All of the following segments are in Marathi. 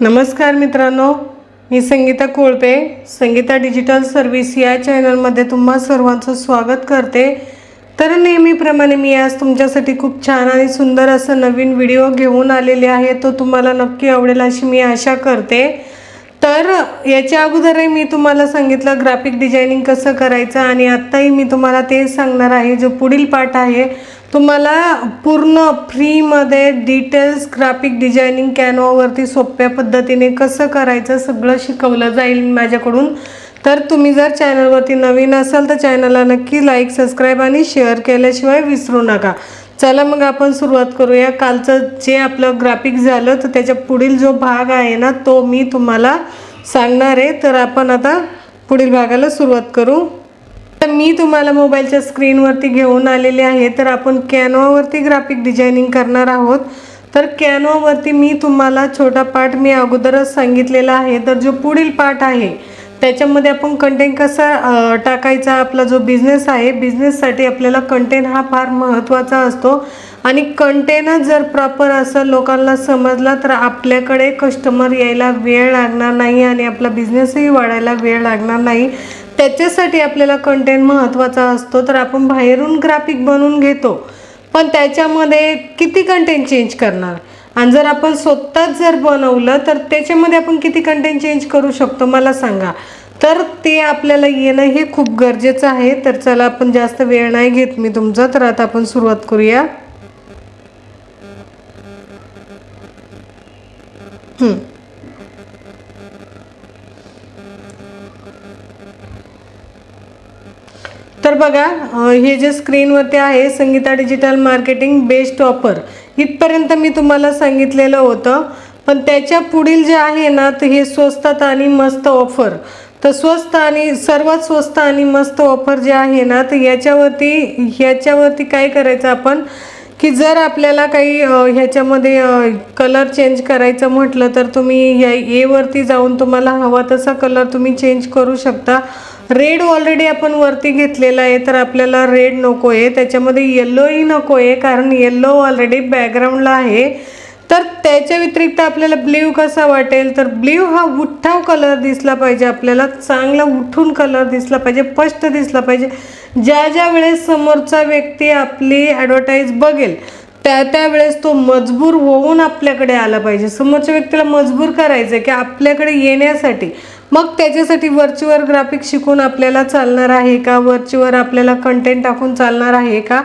नमस्कार मित्रांनो मी संगीता कोळपे संगीता डिजिटल सर्व्हिस या चॅनलमध्ये तुम्हा सर्वांचं स्वागत करते. तर नेहमीप्रमाणे मी आज तुमच्यासाठी खूप छान आणि सुंदर असं नवीन व्हिडिओ घेऊन आलेले आहे तो तुम्हाला नक्की आवडेल अशी मी आशा करते. तर याच्या अगोदरही मी तुम्हाला सांगितलं ग्राफिक डिझायनिंग कसं करायचं आणि आत्ताही मी तुम्हाला तेच सांगणार आहे जो पुढील पाठ आहे तुम्हाला पूर्ण फ्रीमध्ये डिटेल्स ग्राफिक डिझायनिंग कॅनवावरती सोप्या पद्धतीने कसं करायचं सगळं शिकवलं जाईल माझ्याकडून. तर तुम्ही जर चॅनलवरती नवीन असाल तर चॅनलला नक्की लाईक सबस्क्राईब आणि शेअर केल्याशिवाय विसरू नका. चला मग आपण सुरुवात करूया. कालचं जे आपलं ग्राफिक झालं तर त्याच्या पुढील जो भाग आहे ना तो मी तुम्हाला सांगणार आहे. तर आपण आता पुढील भागाला सुरुवात करू. आता मी तुम्हाला मोबाईलच्या स्क्रीनवरती घेऊन आलेले आहे. तर आपण कॅनवावरती ग्राफिक डिझायनिंग करणार आहोत. तर कॅनवावरती मी तुम्हाला छोटा पार्ट मी अगोदरच सांगितलेला आहे. तर जो पुढील पार्ट आहे त्याच्यामध्ये आपण कंटेंट कसा टाकायचा आपला जो बिझनेस आहे बिझनेससाठी आपल्याला कंटेंट हा फार महत्त्वाचा असतो. आणि कंटेनच जर प्रॉपर असं लोकांना समजला तर आपल्याकडे कस्टमर यायला वेळ लागणार नाही आणि आपला बिझनेसही वाढायला वेळ लागणार नाही. त्याच्यासाठी आपल्याला कंटेंट महत्त्वाचा असतो. तर आपण बाहेरून ग्राफिक बनवून घेतो. पण त्याच्यामध्ये किती कंटेंट चेंज करणार? आणि जर आपण स्वतःच जर बनवलं तर त्याच्यामध्ये आपण किती कंटेंट चेंज करू शकतो? मला सांगा. तर ते आपल्याला येणं हे खूप गरजेचं आहे. तर चला आपण जास्त वेळ नाही घेत मी तुमचा. तर आता आपण सुरुवात करूया. हम्म. तर बघा हे जे स्क्रीनवरती आहे Sangeeta digital marketing best offer इथपर्यंत मी तुम्हाला सांगितलेलं होतं पण त्याच्या पुढील जे आहे ना तर हे स्वस्तात आणि मस्त ऑफर तर स्वस्त आणि सर्वात स्वस्त आणि मस्त ऑफर जे आहे ना तर याच्यावरती ह्याच्यावरती काय करायचं आपण की जर आपल्याला काही ह्याच्यामध्ये कलर चेंज करायचं म्हटलं तर तुम्ही ह्या एवरती जाऊन तुम्हाला हवा तसा कलर तुम्ही चेंज करू शकता. रेड ऑलरेडी आपण वरती घेतलेला आहे तर आपल्याला रेड नको आहे त्याच्यामध्ये येल्लोही नको आहे कारण येल्लो ऑलरेडी बॅकग्राऊंडला आहे. तर त्याच्या व्यतिरिक्त आपल्याला ब्ल्यू कसा वाटेल? तर ब्ल्यू हा उठाव कलर दिसला पाहिजे आपल्याला. चांगला उठून कलर दिसला पाहिजे स्पष्ट दिसला पाहिजे. ज्या ज्या वेळेस समोरचा व्यक्ती आपली ॲडव्हर्टाईज बघेल त्या त्यावेळेस तो मजबूर होऊन आपल्याकडे आला पाहिजे. समोरच्या व्यक्तीला मजबूर करायचं की आपल्याकडे येण्यासाठी मग त्याच्यासाठी वरचीवर ग्राफिक शिकून आपल्याला चालणार आहे का? वरचीवर आपल्याला कंटेंट टाकून चालणार आहे का?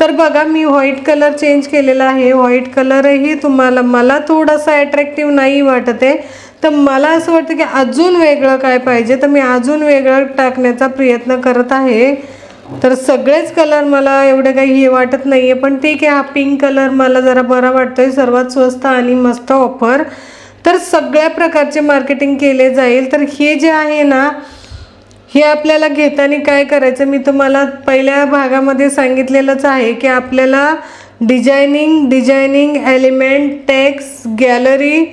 तर बघा मी व्हाईट कलर चेंज केलेला आहे. व्हाईट कलरही तुम्हाला मला थोडासा ॲट्रॅक्टिव्ह नाही वाटत आहे. तर मला असं वाटतं की अजून वेगळं काय पाहिजे? तर मी अजून वेगळं टाकण्याचा प्रयत्न करत आहे. तर सगळेच कलर मला एवढं काही हे वाटत नाही आहे पण ठीक आहे हा पिंक कलर मला जरा बरा वाटतो आहे सर्वात स्वस्त आणि मस्त ऑफर तर सगळ्या प्रकारचे मार्केटिंग केले जाईल. तर हे जे आहे ना हे आपल्याला घेताना काय करायचं? मी तुम्हाला पहिल्या भागामध्ये सांगितलेलंच आहे की आपल्याला designing designing element text gallery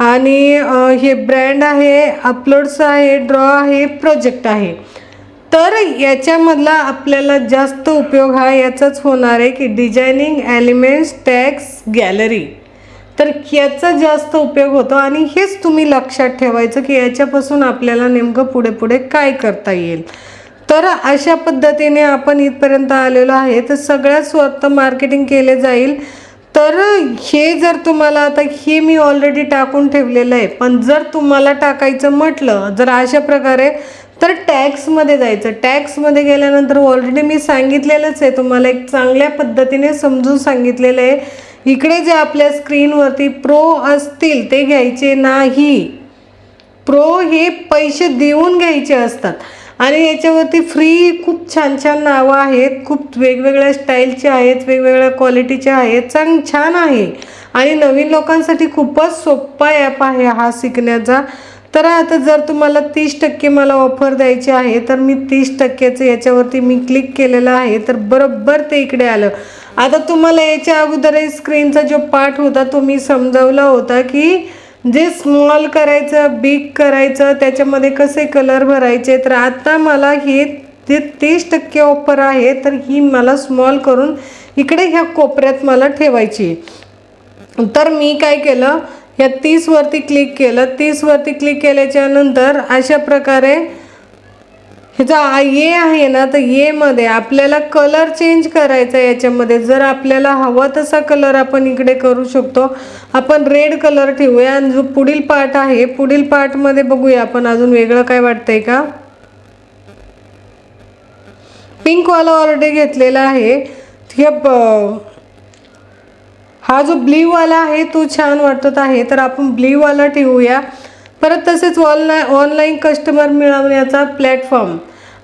आणि हे ब्रँड आहे अपलोड्स आहे ड्रॉ आहे प्रोजेक्ट आहे. तर याच्यामधला आपल्याला जास्त उपयोग हा याचाच होणार आहे की डिझायनिंग ॲलिमेंट्स टॅक्स गॅलरी तर याचा जास्त उपयोग होतो आणि हेच तुम्ही लक्षात ठेवायचं की याच्यापासून आपल्याला नेमकं पुढे पुढे काय करता येईल. तर अशा पद्धतीने आपण इथपर्यंत आलेलो आहे. तर सगळ्यात स्वतः मार्केटिंग केले जाईल. तर हे जर तुम्हाला आता हे मी ऑलरेडी टाकून ठेवलेलं आहे. पण जर तुम्हाला टाकायचं म्हटलं जर अशा प्रकारे तर टॅक्समध्ये जायचं. टॅक्समध्ये गेल्यानंतर ऑलरेडी मी सांगितलेलंच आहे. तुम्हाला एक चांगल्या पद्धतीने समजून सांगितलेलं आहे. इकडे जे आपल्या स्क्रीनवरती प्रो असतील ते घ्यायचे नाही. प्रो हे पैसे देऊन घ्यायचे असतात. आणि याच्यावरती फ्री खूप छान छान नावं आहेत. खूप वेगवेगळ्या स्टाईलचे आहेत वेगवेगळ्या क्वालिटीचे आहेत. चांग छान आहे. आणि नवीन लोकांसाठी खूपच सोपा ॲप आहे हा शिकण्याचा. तर आता जर तुम्हाला तीस टक्के मला ऑफर द्यायची आहे तर मी तीस टक्क्याचं याच्यावरती मी क्लिक केलेलं आहे तर बरोबर ते इकडे आलं. आता तुम्हाला याच्या अगोदरही स्क्रीनचा जो पार्ट होता तो मी समजावला होता की जे स्मॉल करायचं बिग करायचं त्याच्यामध्ये कसे कलर भरायचे तर आता मला हे जे तीस टक्के ऑफर आहे तर ही मला स्मॉल करून इकडे ह्या कोपऱ्यात मला ठेवायची. तर मी काय केलं या तीसवरती क्लिक केलं. तीसवरती क्लिक केल्याच्यानंतर अशा प्रकारे ह्याचा ये आहे ना तर येमध्ये आपल्याला कलर चेंज करायचा आहे याच्यामध्ये. जर आपल्याला हवा तसा कलर आपण इकडे करू शकतो. आपण रेड कलर ठेवूया. आणि जो पुढील पार्ट आहे पुढील पार्टमध्ये बघूया आपण. अजून वेगळं काय वाटतंय का? पिंकवाला ऑर्डर घेतलेला आहे. हे हा जो ब्ल्यूवाला आहे तो छान वाटत आहे. तर आपण ब्ल्यूवाला ठेवूया. परत तसेच ऑनलाईन ऑनलाईन कस्टमर मिळवण्याचा प्लॅटफॉर्म.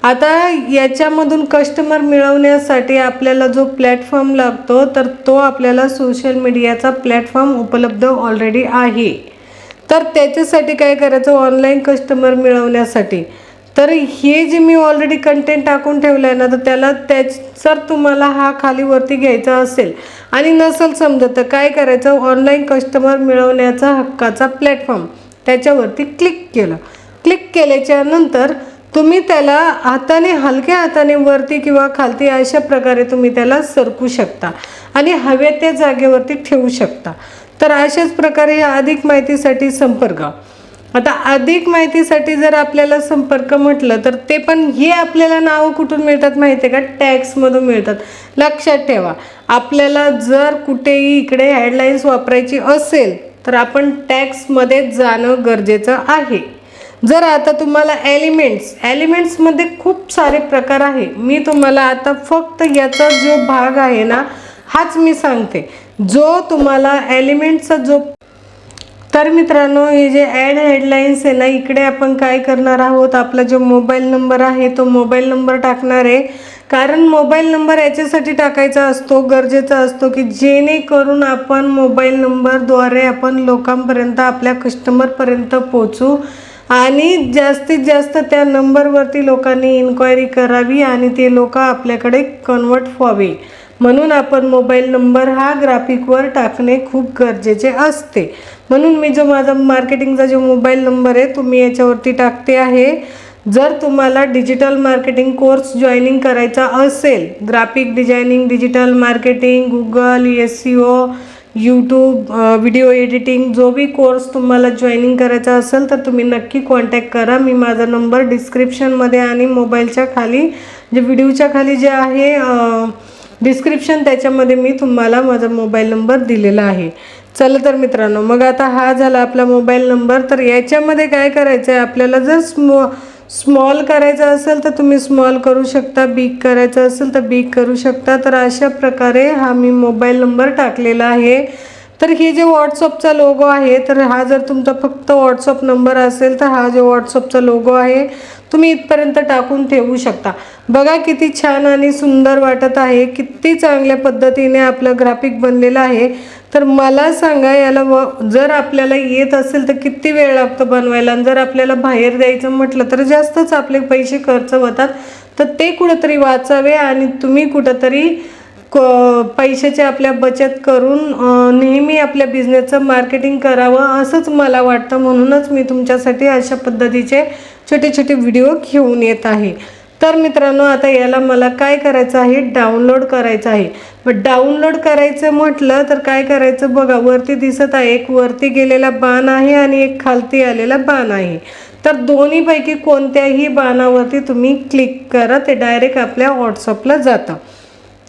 आता याच्यामधून कस्टमर मिळवण्यासाठी आपल्याला जो प्लॅटफॉर्म लागतो तर तो आपल्याला सोशल मीडियाचा प्लॅटफॉर्म उपलब्ध ऑलरेडी आहे. तर त्याच्यासाठी काय करायचं? ऑनलाईन कस्टमर मिळवण्यासाठी. तर हे जे मी ऑलरेडी कंटेंट टाकून ठेवलं आहे ना तर त्याला त्याच जर तुम्हाला हा खाली वरती घ्यायचा असेल. आणि नसेल समजत तर काय करायचं? ऑनलाईन कस्टमर मिळवण्याचा हक्काचा प्लॅटफॉर्म त्याच्यावरती क्लिक केलं. क्लिक केल्याच्यानंतर तुम्ही त्याला हाताने हलक्या हाताने वरती किंवा खालती अशा प्रकारे तुम्ही त्याला सरकू शकता. आणि हव्या त्या जागेवरती ठेवू शकता. तर अशाच प्रकारे या अधिक माहितीसाठी संपर्क. आता अधिक माहितीसाठी जर आपल्याला संपर्क म्हटलं तर ते पण हे आपल्याला नावं कुठून मिळतात माहिती आहे का टॅक्समधून मिळतात. लक्षात ठेवा आपल्याला जर कुठेही इकडे हेडलाईन्स वापरायची असेल तर आपण टॅक्समध्ये जाणं गरजेचं आहे. जर आता तुम्हाला एलिमेंट्स एलिमेंट्समध्ये खूप सारे प्रकार आहे. मी तुम्हाला आता फक्त याचा जो भाग आहे ना हाच मी सांगते. जो तुम्हाला एलिमेंटचा जो तर मित्रांनो हे जे ॲड हेडलाईन्स आहे ना इकडे आपण काय करणार आहोत? आपला जो मोबाईल नंबर आहे तो मोबाईल नंबर टाकणार आहे. कारण मोबाईल नंबर याच्यासाठी टाकायचा असतो गरजेचा असतो की जेणेकरून आपण मोबाईल नंबरद्वारे आपण लोकांपर्यंत आपल्या कस्टमरपर्यंत पोचू आणि जास्तीत जास्त त्या नंबरवरती लोकांनी इन्क्वायरी करावी आणि ते लोक आपल्याकडे कन्वर्ट व्हावे. म्हणून आपण मोबाईल नंबर हा ग्राफिकवर टाकणे खूप गरजेचे असते. म्हणून मी जो माझा मार्केटिंगचा जो मोबाईल नंबर आहे तो मी याच्यावरती टाकते आहे. जर तुम्हाला डिजिटल मार्केटिंग कोर्स जॉईनिंग करायचा असेल graphic designing digital marketing Google S C O YouTube video editing जो बी कोर्स तुम्हाला जॉईनिंग करायचा असेल तर तुम्ही नक्की कॉन्टॅक्ट करा. मी माझा नंबर डिस्क्रिप्शनमध्ये आणि मोबाईलच्या खाली म्हणजे जे व्हिडिओच्या खाली जे आहे डिस्क्रिप्शन त्याच्यामध्ये मी तुम्हाला माझा मोबाईल नंबर दिलेला आहे. चला तर मित्रांनो मग आता हा झाला आपला मोबाईल नंबर तर याच्यामध्ये काय करायचं आहे आपल्याला जर स्मॉ स्मॉल करायचं असेल तर तुम्ही स्मॉल करू शकता बिग करायचं असेल तर बिग करू शकता. तर अशा प्रकारे हा मी मोबाईल नंबर टाकलेला आहे. तर हे जे व्हॉट्सअपचा लोगो आहे तर हा जर तुमचा फक्त व्हॉट्सअप नंबर असेल तर हा जो व्हॉट्सअपचा लोगो आहे तुम्ही इथपर्यंत टाकून ठेवू शकता. बघा किती छान आणि सुंदर वाटत आहे किती चांगल्या पद्धतीने आपलं ग्राफिक बनलेलं आहे. तर मला सांगा याला व जर आपल्याला येत असेल तर किती वेळ लागतो बनवायला? आणि जर आपल्याला बाहेर द्यायचं म्हटलं तर जास्तच आपले पैसे खर्च होतात. तर ते कुठंतरी वाचावे आणि तुम्ही कुठंतरी क पैशाची आपल्या बचत करून नेहमी आपल्या बिझनेसचं मार्केटिंग करावं असंच मला वाटतं. म्हणूनच मी तुमच्यासाठी अशा पद्धतीचे छोटे छोटे व्हिडिओ घेऊन येत आहे. तर मित्रांनो आता याला मला काय करायचं आहे? डाउनलोड करायचं आहे. मग डाउनलोड करायचं म्हटलं तर काय करायचं बघा वरती दिसत आहे. एक वरती गेलेला बाण आहे आणि एक खालती आलेला बाण आहे. तर दोन्हीपैकी कोणत्याही बाणावरती तुम्ही क्लिक करा. ते डायरेक्ट आपल्या व्हॉट्सअपला जातं.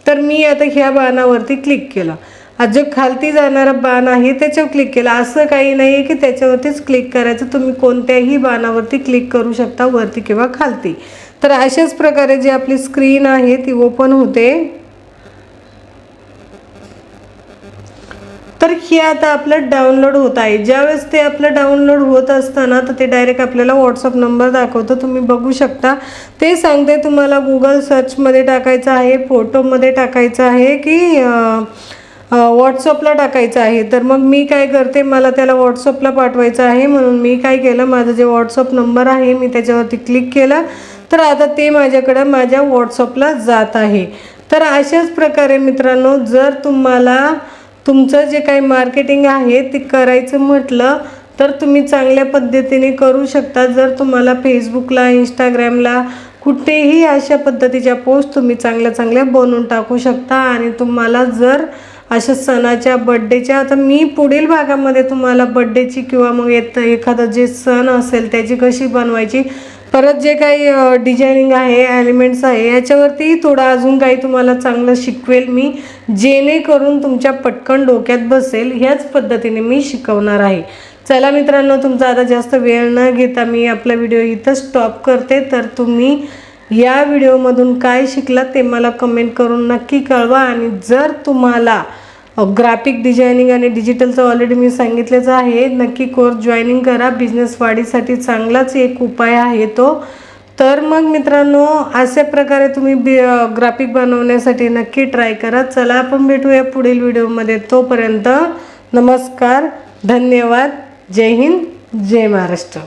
तर मी आता ह्या बाणावरती क्लिक केलं. आज जो खालती जाणारा बाण आहे त्याच्यावर क्लिक केला. असं काही नाही आहे की त्याच्यावरतीच क्लिक करायचं. तुम्ही कोणत्याही बाणावरती क्लिक करू शकता वरती किंवा खालती. तर अशाच प्रकारे जी आपली स्क्रीन आहे ती ओपन होते. तर हे आता आपलं डाउनलोड होत आहे. ज्यावेळेस ते आपलं डाउनलोड होत असताना तर ते डायरेक्ट आपल्याला व्हॉट्सअप नंबर दाखवतो. तुम्ही बघू शकता. ते सांगते तुम्हाला गुगल सर्चमध्ये टाकायचं आहे फोटोमध्ये टाकायचं आहे की व्हॉट्सअपला टाकायचं आहे. तर मग मी काय करते मला त्याला व्हॉट्सअपला पाठवायचं आहे. म्हणून मी काय केलं माझं जे व्हॉट्सअप नंबर आहे मी त्याच्यावरती क्लिक केलं. तर आता ते माझ्याकडं माझ्या व्हॉट्सअपला जात आहे. तर अशाच प्रकारे मित्रांनो जर तुम्हाला तुमचं जे काही मार्केटिंग आहे ते करायचं म्हटलं तर तुम्ही चांगल्या पद्धतीने करू शकता. जर तुम्हाला फेसबुकला इंस्टाग्रामला कुठेही अशा पद्धतीच्या पोस्ट तुम्ही चांगल्या चांगल्या बनवून टाकू शकता. आणि तुम्हाला जर अशा सणाच्या बड्डेच्या आता मी पुढील भागामध्ये तुम्हाला बड्डेची किंवा मग येत एखादं जे सण असेल त्याची कशी बनवायची परत जे काही डिझायनिंग आहे ॲलिमेंट्स आहे याच्यावरती थोडं अजून काही तुम्हाला चांगलं शिकवेल मी जेणेकरून तुमच्या पटकन डोक्यात बसेल ह्याच पद्धतीने मी शिकवणार आहे. चला मित्रांनो तुमचा आता जास्त वेळ न घेता मी आपला व्हिडिओ इथं स्टॉप करते. तर तुम्ही या व्हिडिओमधून काय शिकलात ते मला कमेंट करून नक्की कळवा. आणि जर तुम्हाला ग्राफिक डिझायनिंग आणि डिजिटलचं ऑलरेडी मी सांगितलंच आहे. नक्की कोर्स जॉईनिंग करा. बिझनेस वाढीसाठी चांगलाच एक उपाय आहे तो. तर मग मित्रांनो अशा प्रकारे तुम्ही बी ग्राफिक बनवण्यासाठी नक्की ट्राय करा. चला आपण भेटूया पुढील व्हिडिओमध्ये तोपर्यंत नमस्कार धन्यवाद. जय हिंद जय महाराष्ट्र.